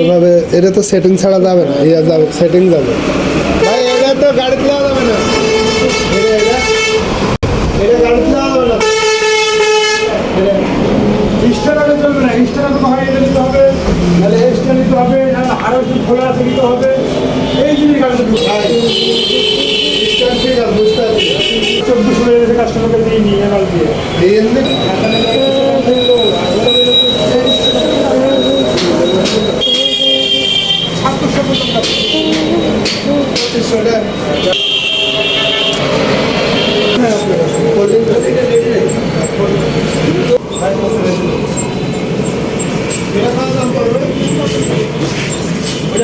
ওভাবে এটা তো সেটিং ছাড়া যাবে না এটা যাবে সেটিং যাবে। ভাই, এটা তো গাড়ি যাবে না। এটা এটা এটা না। নিতে হবে তাহলে এক্সট্রা নিতে হবে খোলা থাকতে হবে। এই জিনিস ঢুকতে হয় Distance ঠিক আছে। বুঝতে পারছি চব্বিশ হয়ে গেছে কাস্টমারকে দিয়ে নিয়ে এবার দিয়ে। এই সাতশো পর্যন্ত পঁচিশশো টাকা। এটা কত দাম পড়বে ওটা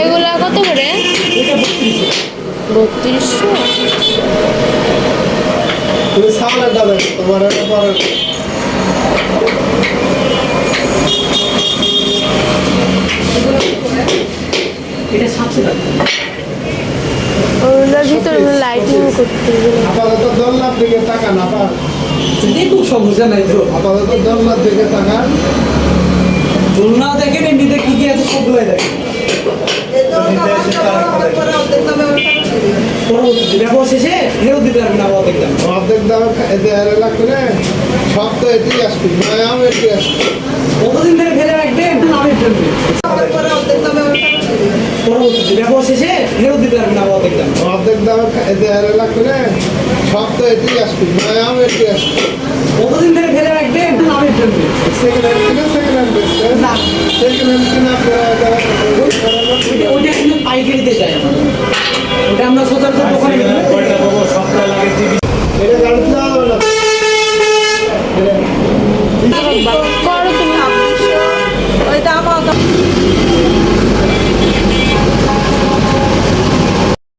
এগুলা কত করে? বত্রিশশো। তুমি তোমার ওগুলোর ভিতরে লাইটিং করতে হবে। আপাতত দোলনার দিকে তাকান আপা দেখুন সমস্যা নাই তো। আপাতত দোলনার দিকে তাকান। দোলনা দেখেন এমনিতে কি কি আছে সবগুলাই দেখেন। আবার অর্ধেক দামে সব তো এটি আসবে নয়াও এটি আসবে। কতদিন ধরে ফেলে রাখবেন? আমি ফেলবেন পরবর্তীতে শেষে ফেরত দিতে পারবেন আবার দেখলাম অর্ধেক দামে লাগবে সব তো এটি আসবে নয়াও এটি আসবে। কতদিন ধরে ফেলে রাখবেন? আমি ফেলবেন সেকেন্ড হ্যান্ড কিনে সেকেন্ড হ্যান্ড বেচতে না। সেকেন্ড হ্যান্ড কিনা ওইটা কিন্তু পাইকারিতে যায় ওটা আমরা সচরাচর দোকানে কিনি